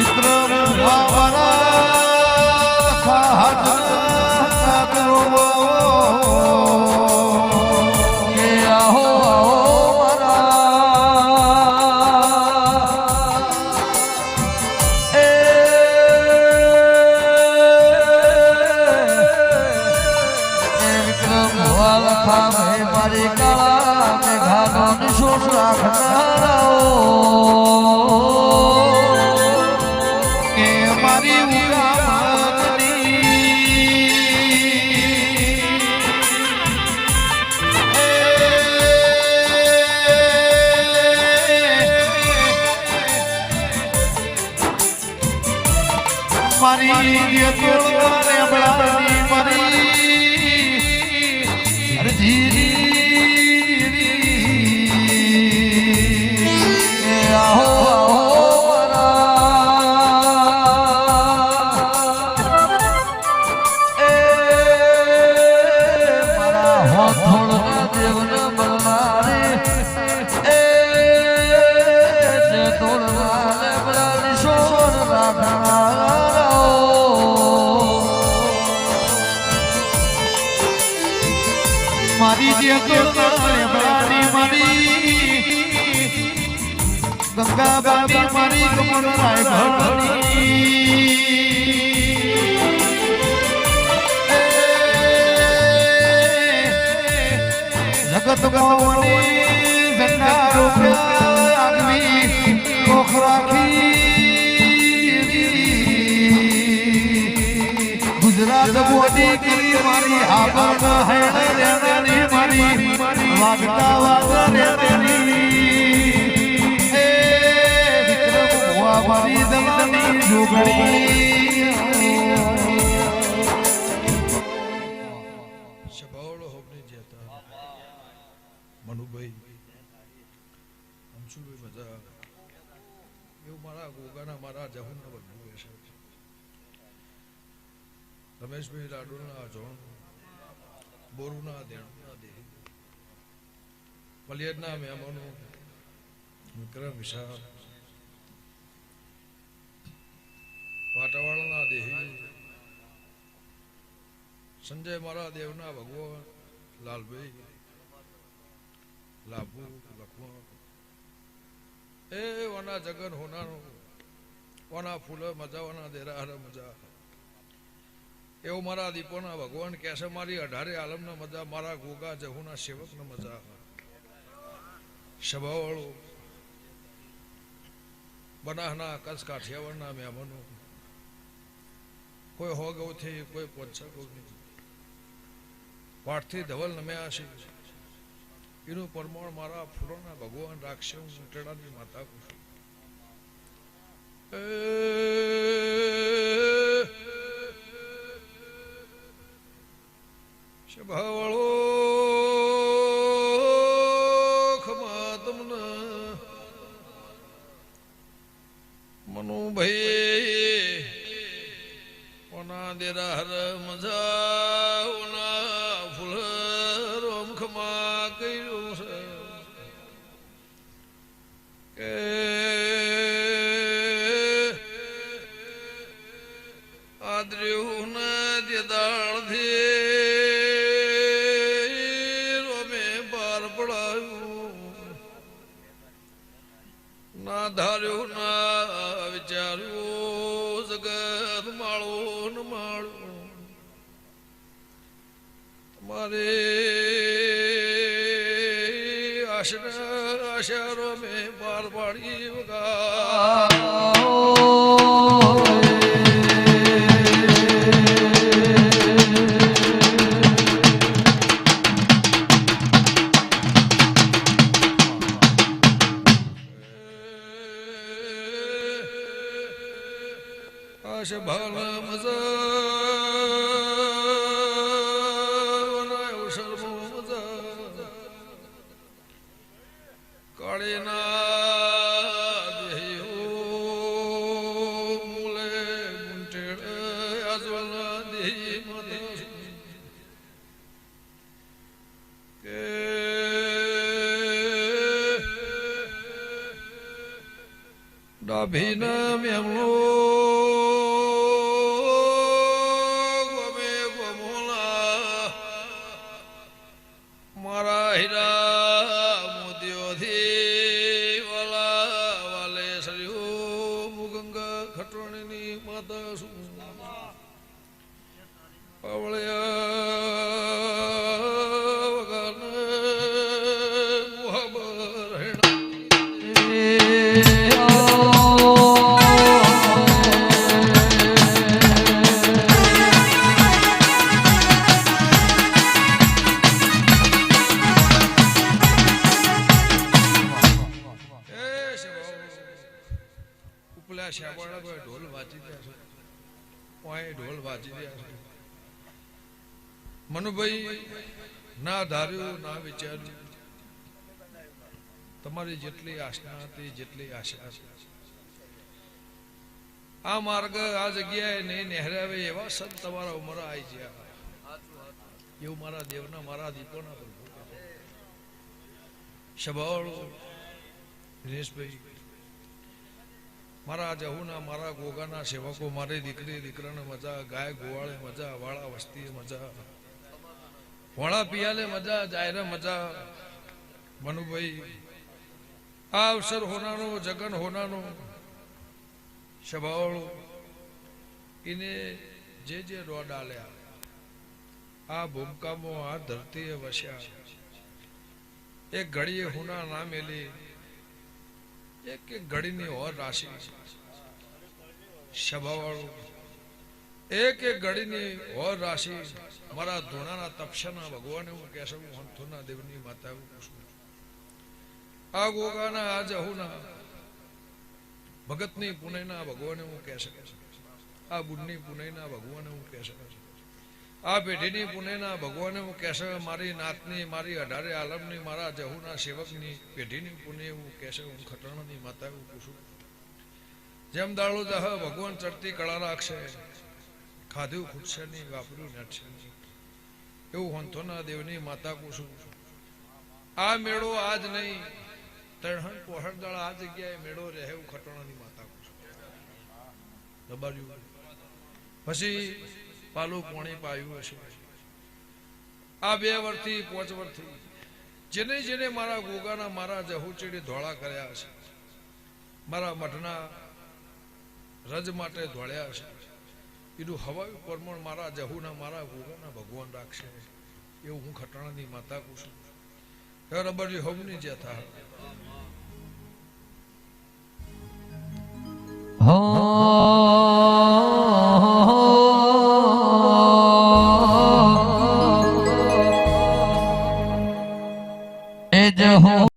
વિક્રમ મારી જે તોડવાને ગંગા બાબી મારી કમળ રાય જગત ગવાની જંગા રૂપિયા આગવી ગુજરાત બોડી કરી મારી આબા હે રેણી મારી વાગતા વાગતા તેરી એ વિક્રમ મારી દલાની જોગણી એવું મારા ગોગાના મારા જહુના બધું રમેશભાઈ લાડુના જોણ બોરુના દેણના દેહી પલિયડના મહેમાનો વિક્રમ વિશાળ. વાટાવાળાના દેહી સંજય મારા દેવના ભગવાન, લાલભાઈ, લાભુ, લખવા. એ વના જગન હોનારો વના ફૂલ મજા વના દેરા, હર મજા. એવું મારા દીપોના ભગવાન કહેશે મારી અઢારે આલમના મજા, મારા ગોગા જહુના સેવકના મજા. સભાવાળો, બનાહના કચ્છ કાઠિયાવાડના મહેમાનો, કોઈ હો ગૌથી કોઈ પંચા ગૌથી પાઠથી ધવલ નમ્યા છે. એનું પરમાણ મારા ફૂલોના ભગવાન રાખશે હું માતા કહું છું એ સભાવાળો ખમા તમને મનુભાઈ ઓના દેરા હર મજા, ઓના ફૂલ રોમ ખમા કે આદ્ર્યું ને દેદાળથી તમારે આશરા મેં બાર પાડી વગા આશ أبي نام يملوك તમારી જેટલી આશા હતી, જેટલી આશા આ માર્ગ આ જગ્યાએ નહીં નહેરાવે એવા સંત તમારા ઉમરા આવી ગયા. એવું મારા દેવના મારા દીપોના પ્રભુ કહે. દિનેશભાઈ મારા જહુના, મારા ગોગાના સેવકો, મારી દીકરી, દીકરાને મજા, ગાય, ગોવાળે મજા, વાળા વસ્તી મજા, વાળા પિયાલે મજા, જાયરે મજા, મનુભાઈ, આ અવસર હોનાનો, જગન હોનાનો સ્વભાવળો એને જે જે રોડ આલ્યા, આ ભૂમકામો, આ ધરતીએ વસ્યા, એક ઘડીએ હુના ના મેલી એક એક ઘડીની ઓર રાશિ સ્વભાવવાળું એક એક ઘડીની ઓર રાશિ મારા ધોણાના તપસ્યાના ભગવાને હું કહેશે હું હંથોના દેવની માતા એવું કહું આ ગોગાના આ જહુના ભગતની પુણેના ભગવાને હું કહે શકે છે આ બુડની પુણેના ભગવાને હું કહી શકે છે આ પેઢીની પુણેના ભગવાને હું કહેશે, મારી નાતની, મારી અઢારે આલમની, મારા જહુના સેવકની પેઢીની પુણે હું કહેશે, હું ખટણની માતા હું પૂછું. જેમ દાળો જહ ભગવાન ચડતી કળા રાખશે, ખાધું ખૂટશે નહીં, વાપર્યું નટશે એવું હંથોના દેવની માતા પૂછું. આ મેળો આજ નહીં તણહન પોહરદળ આ જગ્યાએ મેળો રહે એવું ખટણની માતા પૂછું. દબાડ્યું. પછી પાલું કોણે પાયું હશે. આ બે વર્ષથી પાંચ વર્ષથી જેને જેને મારા ગોગાના મારા જહુચેડી ધોળા કર્યા હશે. મારા મઠના રજ માટે ધોળ્યા હશે. એનું હવાયું પરમણ મારા જહુના મારા ગોગાના ભગવાન રાખશે. એવું હું ખટાણાની માતા કહું છું. હે રબરજી, હવની જે થા હું.